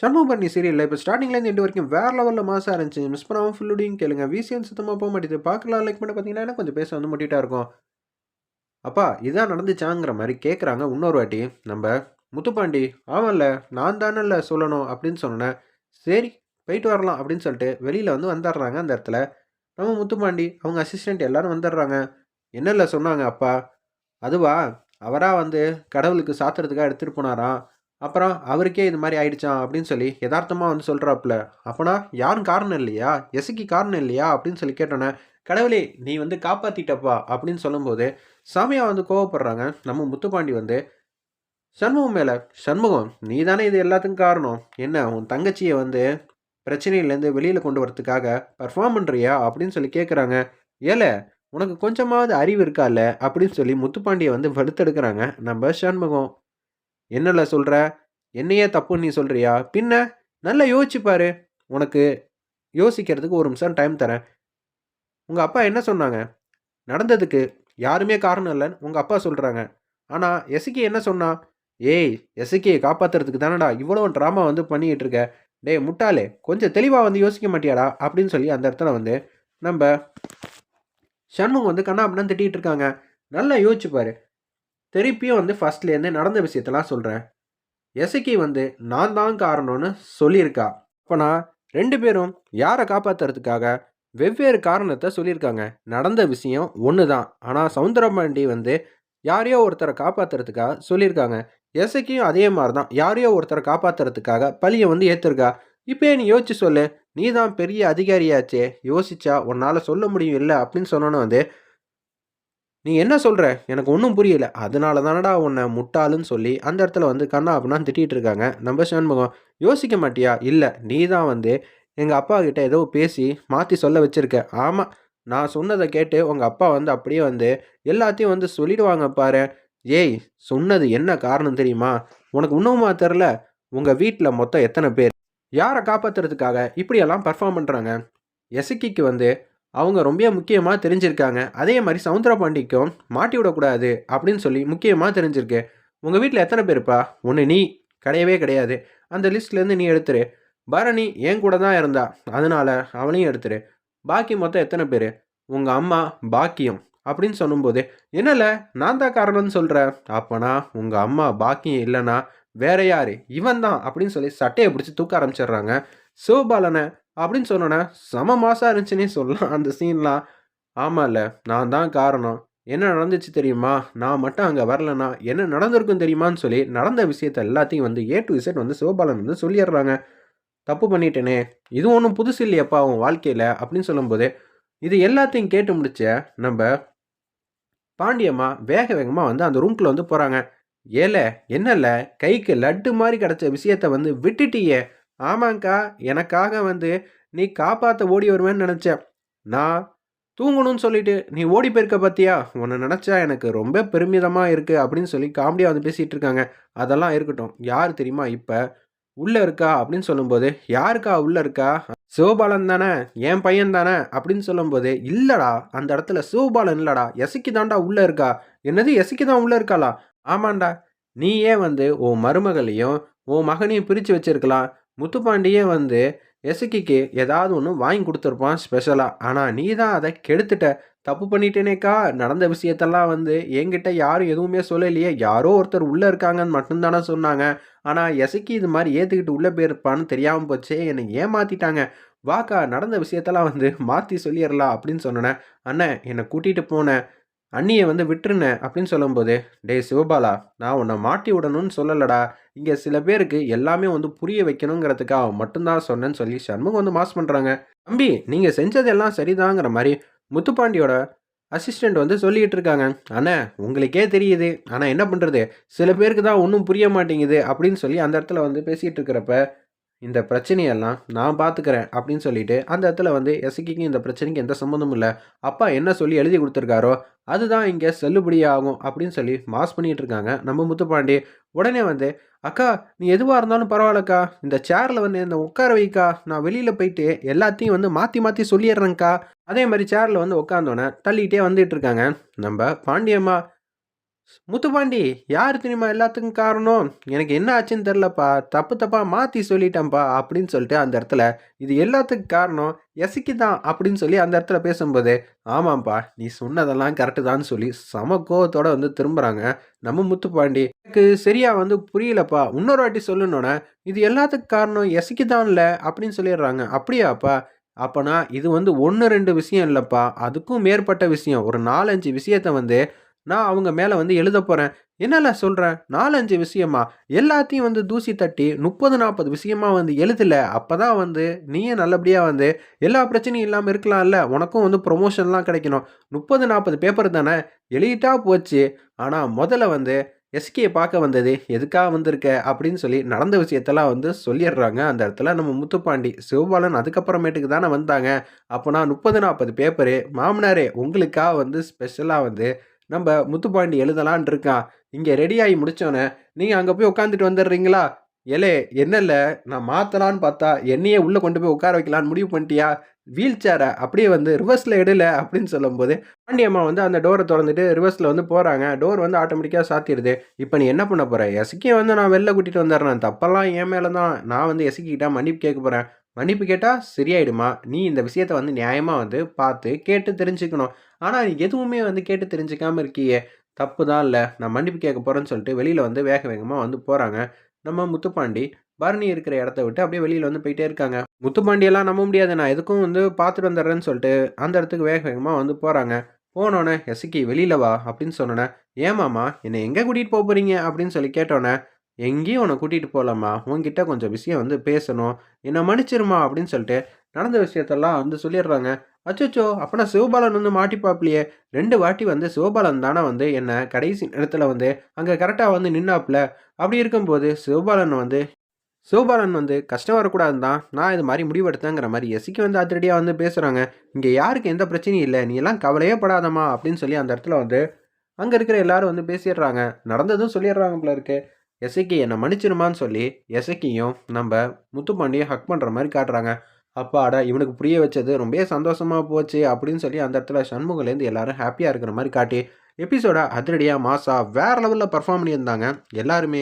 சண்முகபரணி சீரியலில் இப்போ ஸ்டார்டிங்லேருந்து எண்டு வரைக்கும் வேறு லெவலில் மாசாக இருந்துச்சு. மிஸ் பண்ணாமல் ஃபுல்லுடையும் கேளுங்க. விசிஎன் சுத்தமாக போக மாட்டேது பார்க்கலாம். லைக் பண்ண பார்த்தீங்கன்னா கொஞ்சம் பேச வந்து முட்டிட்டா இருக்கும். அப்பா இதான் நடந்துச்சாங்கிற மாதிரி கேட்குறாங்க இன்னொரு வாட்டி. நம்ம முத்துப்பாண்டி ஆமாம்ல நான் தானல்ல சொல்லணும் அப்படின்னு சொன்னேன் சரி போயிட்டு வரலாம் அப்படின்னு சொல்லிட்டு வெளியில் வந்து வந்துடுறாங்க அந்த இடத்துல. நம்ம முத்துப்பாண்டி அவங்க அசிஸ்டண்ட் எல்லாரும் வந்துடுறாங்க. என்னல்ல சொன்னாங்க அப்பா? அதுவா? அவராக வந்து கடவுளுக்கு சாத்துறதுக்காக எடுத்துகிட்டு போனாராம். அப்புறம் அவருக்கே இது மாதிரி ஆயிடுச்சான் அப்படின்னு சொல்லி யதார்த்தமாக வந்து சொல்கிறாப்புல அப்போனா யாரும் காரணம் இல்லையா? எசுக்கு காரணம் இல்லையா? அப்படின்னு சொல்லி கேட்டோன்னே கடவுளே நீ வந்து காப்பாற்றிட்டப்பா அப்படின்னு சொல்லும்போது சாமியா வந்து கோவப்படுறாங்க. நம்ம முத்துப்பாண்டி வந்து சண்முகம் மேலே சண்முகம் நீ தானே இது எல்லாத்துக்கும் காரணம். என்ன உன் தங்கச்சியை வந்து பிரச்சனையிலேருந்து வெளியில் கொண்டு வரதுக்காக பர்ஃபார்ம் பண்ணுறியா அப்படின்னு சொல்லி கேட்குறாங்க ஏல உனக்கு கொஞ்சமாவது அறிவு இருக்கால? அப்படின்னு சொல்லி முத்துப்பாண்டியை வந்து வலுத்தெடுக்கிறாங்க. நம்ம சண்முகம். என்னல சொல்கிற என்னையே தப்புன்னு நீ சொல்கிறியா பின்ன? நல்லா யோசிச்சு பாரு. உனக்கு யோசிக்கிறதுக்கு ஒரு நிமிஷம் டைம் தரேன். உங்கள் அப்பா என்ன சொன்னாங்க? நடந்ததுக்கு யாருமே காரணம் இல்லைன்னு உங்கள் அப்பா சொல்கிறாங்க ஆனால் எசுக்கி என்ன சொன்னா? ஏய் எசுக்கியை காப்பாற்றுறதுக்கு தானடா இவ்வளோ ட்ராமா வந்து பண்ணிக்கிட்டு இருக்க? டேய் முட்டாளே கொஞ்சம் தெளிவாக வந்து யோசிக்க மாட்டியாடா? அப்படின்னு சொல்லி அந்த இடத்துல வந்து நம்ம சண்முகம் வந்து கண்ணா அப்படின்னு திட்டிகிட்டு இருக்காங்க. நல்லா யோசிச்சுப்பாரு திருப்பியும் வந்து ஃபர்ஸ்ட்லேருந்து நடந்த விஷயத்தெல்லாம் சொல்கிறேன் எசக்கி வந்து நான் தான் காரணம்னு சொல்லியிருக்கா. அப்போனா ரெண்டு பேரும் யாரை காப்பாற்றுறதுக்காக வெவ்வேறு காரணத்தை சொல்லியிருக்காங்க. நடந்த விஷயம் ஒன்று தான் ஆனால் சவுந்தரபாண்டி வந்து யாரையோ ஒருத்தரை காப்பாற்றுறதுக்காக சொல்லியிருக்காங்க. எசக்கியும் அதே மாதிரி தான் யாரையோ ஒருத்தரை காப்பாற்றுறதுக்காக பழியை வந்து ஏற்றுருக்கா இப்போ நீ யோசிச்சு சொல்லு. நீ தான் பெரிய அதிகாரியாச்சே. யோசிச்சா உன்னால் சொல்ல முடியும் இல்லை அப்படின்னு சொன்னோன்னு வந்து நீ என்ன சொல்கிற எனக்கு ஒன்றும் புரியல. அதனால தானடா உன்னை முட்டாளுன்னு சொல்லி அந்த இடத்துல வந்து கண்ணா அப்படின்னா திட்டிகிட்டு இருக்காங்க. நம்ம சண்முகம் யோசிக்க மாட்டியா? இல்லை நீ தான் வந்து எங்கள் அப்பா கிட்ட ஏதோ பேசி மாற்றி சொல்ல வச்சுருக்க. ஆமாம் நான் சொன்னதை கேட்டு உங்கள் அப்பா வந்து அப்படியே வந்து எல்லாத்தையும் வந்து சொல்லிடுவாங்க பாரு. ஏய் சொன்னது என்ன காரணம் தெரியுமா? உனக்கு இன்னுமா தெரில உங்கள் வீட்டில் மொத்தம் எத்தனை பேர்? யாரை காப்பாற்றுறதுக்காக இப்படியெல்லாம் பர்ஃபார்ம் பண்ணுறாங்க எசக்கிக்கு வந்து அவங்க ரொம்ப முக்கியமாக தெரிஞ்சிருக்காங்க. அதே மாதிரி சவுந்தர பாண்டிக்கும் மாட்டி விடக்கூடாது அப்படின்னு சொல்லி முக்கியமாக தெரிஞ்சிருக்கு. உங்கள் வீட்டில் எத்தனை பேருப்பா? ஒன்று நீ கிடையவே கிடையாது. அந்த லிஸ்ட்லேருந்து நீ எடுத்துரு. பரணி என் கூட தான் இருந்தா. அதனால் அவனையும் எடுத்துரு. பாக்கி மொத்தம் எத்தனை பேர்? உங்கள் அம்மா பாக்கியம் அப்படின்னு சொல்லும்போது என்னல நான் தான் காரணம்னு சொல்கிறேன் அப்போனா உங்கள் அம்மா பாக்கியம் இல்லைன்னா வேற யார்? இவன் தான் அப்படின்னு சொல்லி சட்டையை பிடிச்சி தூக்க ஆரம்பிச்சிடுறாங்க. சிவபாலனை அப்படின்னு சொன்னோன்னே செம மாசாக இருந்துச்சுன்னே சொல்லலாம். அந்த சீன்லாம் ஆமாம்ல நான் தான் காரணம். என்ன நடந்துச்சு தெரியுமா? நான் மட்டும் அங்கே வரலனா என்ன நடந்திருக்கும் தெரியுமான்னு சொல்லி நடந்த விஷயத்த எல்லாத்தையும் வந்து ஏ டு இசட் வந்து சிவபாலன் வந்து சொல்லிடுறாங்க. தப்பு பண்ணிட்டேனே இது ஒன்றும் புதுசு இல்லையப்பா அவன் வாழ்க்கையில் அப்படின்னு சொல்லும்போது இது எல்லாத்தையும் கேட்டு முடிச்ச நம்ம பாண்டியம்மா வேக வேகமாக வந்து அந்த ரூம்குள்ளே வந்து போகிறாங்க ஏல என்னல்ல கைக்கு லட்டு மாதிரி கிடச்ச விஷயத்த வந்து விட்டுட்டியே. ஆமாங்க்கா எனக்காக வந்து நீ காப்பாற்ற ஓடி வருவேன்னு நினச்சேன். நான் தூங்கணும்னு சொல்லிட்டு நீ ஓடி போயிருக்க பார்த்தியா உன்னை நினச்சா எனக்கு ரொம்ப பெருமிதமாக இருக்குது அப்படின்னு சொல்லி காமெடியாக வந்து பேசிகிட்டு இருக்காங்க. அதெல்லாம் இருக்கட்டும். யார் தெரியுமா இப்போ? உள்ளே இருக்கா? அப்படின்னு சொல்லும்போது யாருக்கா உள்ளே இருக்கா? சிவபாலன் தானே? என் பையன் தானே? அப்படின்னு சொல்லும்போது இல்லடா அந்த இடத்துல சிவபாலன் இல்லடா. எசைக்கு தான்டா உள்ளே இருக்கா? என்னது எசைக்கு தான் உள்ளே இருக்காளா? ஆமாண்டா. நீ ஏன் வந்து உன் மருமகளையும் உன் மகனையும் பிரித்து வச்சிருக்கலாம். முத்துப்பாண்டியே வந்து எசுக்கிக்கு ஏதாவது ஒன்று வாங்கி கொடுத்துருப்பான் ஸ்பெஷலாக ஆனால் நீ தான் அதை கெடுத்துட்ட. தப்பு பண்ணிட்டேனேக்கா. நடந்த விஷயத்தெல்லாம் வந்து என்கிட்ட யாரும் எதுவுமே சொல்லலையே. யாரோ ஒருத்தர் உள்ளே இருக்காங்கன்னு மட்டும்தானே சொன்னாங்க. ஆனால் எசக்கி இது மாதிரி ஏற்றுக்கிட்டு உள்ளே போயிருப்பான்னு தெரியாமல் போச்சே. என்னை ஏமாற்றிட்டாங்க வாக்கா நடந்த விஷயத்தெல்லாம் வந்து மாற்றி சொல்லிடலாம் அப்படின்னு சொன்னேன். அண்ணன் என்னை கூட்டிகிட்டு போனேன். அண்ணியை வந்து விட்டுருன அப்படின்னு சொல்லும்போது டே சிவபாலா நான் உன்னை மாட்டி விடணும்னு சொல்லலடா. இங்கே சில பேருக்கு எல்லாமே வந்து புரிய வைக்கணுங்கிறதுக்காக மட்டும்தான் சொன்னேன்னு சொல்லி சண்முகம் வந்து மாஸ் பண்ணுறாங்க தம்பி நீங்கள் செஞ்சதெல்லாம் சரிதாங்கிற மாதிரி முத்துப்பாண்டியோட அசிஸ்டண்ட் வந்து சொல்லிகிட்டு இருக்காங்க. அண்ணா உங்களுக்கே தெரியுது. ஆனால் என்ன பண்ணுறது சில பேருக்கு தான் ஒன்றும் புரிய மாட்டேங்குது அப்படின்னு சொல்லி அந்த இடத்துல வந்து பேசிகிட்டு இருக்கிறப்ப இந்த பிரச்சனையெல்லாம் நான் பார்த்துக்கிறேன் அப்படின்னு சொல்லிட்டு அந்த இடத்துல வந்து எசக்கிக்கும் இந்த பிரச்சனைக்கு எந்த சம்மந்தமும் இல்லை. அப்பா என்ன சொல்லி எழுதி கொடுத்துருக்காரோ அதுதான் இங்கே செல்லுபடியாகும் அப்படின்னு சொல்லி மாஸ் பண்ணிகிட்டு இருக்காங்க. நம்ம முத்துப்பாண்டி உடனே வந்து அக்கா நீ எதுவாக இருந்தாலும் பரவாயில்லக்கா. இந்த சேரில் வந்து இந்த உட்கார வைக்கா. நான் வெளியில் போயிட்டு எல்லாத்தையும் வந்து மாற்றி மாற்றி சொல்லிடுறேங்க்கா அதே மாதிரி சேரில் வந்து உட்காந்தோன்னே தள்ளிகிட்டே வந்துட்டு இருக்காங்க. நம்ம பாண்டியம்மா முத்துப்பாண்டி யார் தெரியுமா எல்லாத்துக்கும் காரணம்? எனக்கு என்ன ஆச்சுன்னு தெரிலப்பா தப்பு தப்பா மாற்றி சொல்லிட்டேன்ப்பா அப்படின்னு சொல்லிட்டு அந்த இடத்துல இது எல்லாத்துக்கும் காரணம் எசிக்கு தான் அப்படின்னு சொல்லி அந்த இடத்துல பேசும்போது ஆமாம்ப்பா நீ சொன்னதெல்லாம் கரெக்டு தான் சொல்லி சம கோவத்தோட வந்து திரும்புகிறாங்க நம்ம முத்துப்பாண்டி. எனக்கு சரியா வந்து புரியலப்பா. இன்னொரு வாட்டி சொல்லணுன்னே இது எல்லாத்துக்கும் காரணம் எசிக்கு தான் இல்லை அப்படின்னு சொல்லிடுறாங்க. அப்படியாப்பா? அப்போனா இது வந்து ஒன்று ரெண்டு விஷயம் இல்லைப்பா. அதுக்கும் மேற்பட்ட விஷயம். ஒரு நாலஞ்சு விஷயத்த வந்து நான் அவங்க மேலே வந்து எழுத போகிறேன் என்னல சொல்கிறேன் நாலஞ்சு விஷயமா? எல்லாத்தையும் வந்து தூசி தட்டி முப்பது நாற்பது விஷயமா வந்து எழுதல. அப்போ தான் வந்து நீயே நல்லபடியாக வந்து எல்லா பிரச்சனையும் இல்லாமல் இருக்கலாம்ல. உனக்கும் வந்து ப்ரொமோஷன்லாம் கிடைக்கணும். முப்பது நாற்பது பேப்பர் தானே? எழுதிட்டா போச்சு. ஆனால் முதல்ல வந்து எஸ்கேயை பார்க்க வந்தது. எதுக்காக வந்திருக்க? அப்படின்னு சொல்லி நடந்த விஷயத்தெல்லாம் வந்து சொல்லிடுறாங்க. அந்த இடத்துல நம்ம முத்துப்பாண்டி சிவபாலன் அதுக்கப்புறமேட்டுக்கு தானே வந்தாங்க. அப்போனா முப்பது நாற்பது பேப்பரு மாமனாரே உங்களுக்காக வந்து ஸ்பெஷலாக வந்து நம்ம முத்துப்பாண்டி எழுதலான் இருக்கான் இங்கே ரெடி ஆகி முடிச்சோன்னே நீங்கள் அங்கே போய் உட்காந்துட்டு வந்துடுறீங்களா? எலே என்னல்ல நான் மாற்றலான்னு பார்த்தா என்னையே உள்ளே கொண்டு போய் உட்கார வைக்கலான்னு முடிவு பண்ணிட்டியா? வீல் சேரை அப்படியே வந்து ரிவர்ஸில் எடுல அப்படின்னு சொல்லும்போது பாண்டியம்மா வந்து அந்த டோரை திறந்துட்டு ரிவர்ஸில் வந்து போகிறாங்க டோர் வந்து ஆட்டோமேட்டிக்காக சாத்திடுது. இப்போ நீ என்ன பண்ண போகிற எஸ்கே வந்து நான் வெளில கூட்டிகிட்டு வந்துடுறேன். தப்பெல்லாம் என் மேலே தான் நான் வந்து எஸ்கிட்ட மன்னிப்பு கேட்க போகிறேன் மன்னிப்பு கேட்டால் சரியாயிடுமா? நீ இந்த விஷயத்த வந்து நியாயமாக வந்து பார்த்து கேட்டு தெரிஞ்சுக்கணும். ஆனால் நீ எதுவுமே வந்து கேட்டு தெரிஞ்சுக்காமல் இருக்கியே. தப்பு தான் இல்லை. நான் மன்னிப்பு கேட்க போகிறேன்னு சொல்லிட்டு வெளியில் வந்து வேக வேகமாக வந்து போகிறாங்க நம்ம முத்துப்பாண்டி பரணி இருக்கிற இடத்த விட்டு அப்படியே வெளியில் வந்து போயிட்டே இருக்காங்க. முத்துப்பாண்டியெல்லாம் நம்ப முடியாது நான் எதுக்கும் வந்து பார்த்துட்டு வந்துடுறேன்னு சொல்லிட்டு அந்த இடத்துக்கு வேக வேகமாக வந்து போகிறாங்க போனோன்னே எசுக்கி வெளியில் வா அப்படின்னு சொன்னோன்னே ஏமாமா என்னை எங்கே கூட்டிகிட்டு போக போகிறீங்க அப்படின்னு சொல்லி கேட்டோன்னே எங்கேயும் உன்னை கூட்டிகிட்டு போகலாமா உன்கிட்ட கொஞ்சம் விஷயம் வந்து பேசணும். என்னை மன்னிச்சிருமா அப்படின்னு சொல்லிட்டு நடந்த விஷயத்தெல்லாம் வந்து சொல்லிடுறாங்க. அச்சோச்சோ அப்போனா சிவபாலன் வந்து மாட்டிப்பாப்லையே ரெண்டு வாட்டி வந்து சிவபாலன் தானே வந்து என்னை கடைசி இடத்துல வந்து அங்கே கரெக்டாக வந்து நின்னாப்புல. அப்படி இருக்கும்போது சிவபாலன் வந்து சிவபாலன் வந்து கஷ்டம் வரக்கூடாது தான் நான் இது மாதிரி முடிவெடுத்தேங்கிற மாதிரி எசிக்கு வந்து அதிரடியாக வந்து பேசுகிறாங்க இங்கே யாருக்கு எந்த பிரச்சனையும் இல்லை. நீ எல்லாம் கவலையே படாதம்மா அப்படின்னு சொல்லி அந்த இடத்துல வந்து அங்கே இருக்கிற எல்லாரும் வந்து பேசிடுறாங்க. நடந்ததும் சொல்லிடுறாங்க போல இருக்குது எசைக்கு என்னை மன்னிச்சிருமான்னு சொல்லி எசைக்கியும் நம்ம முத்துப்பாண்டியை ஹக் பண்ணுற மாதிரி காட்டுறாங்க. அப்பாடா இவனுக்கு புரிய வச்சது ரொம்ப சந்தோஷமாக போச்சு அப்படின்னு சொல்லி அந்த இடத்துல சண்முகலேருந்து எல்லாரும் ஹாப்பியாக இருக்கிற மாதிரி காட்டி எபிசோட அதிரடியாக மாசா வேறு லெவலில் பர்ஃபார்ம் பண்ணியிருந்தாங்க. எல்லாருமே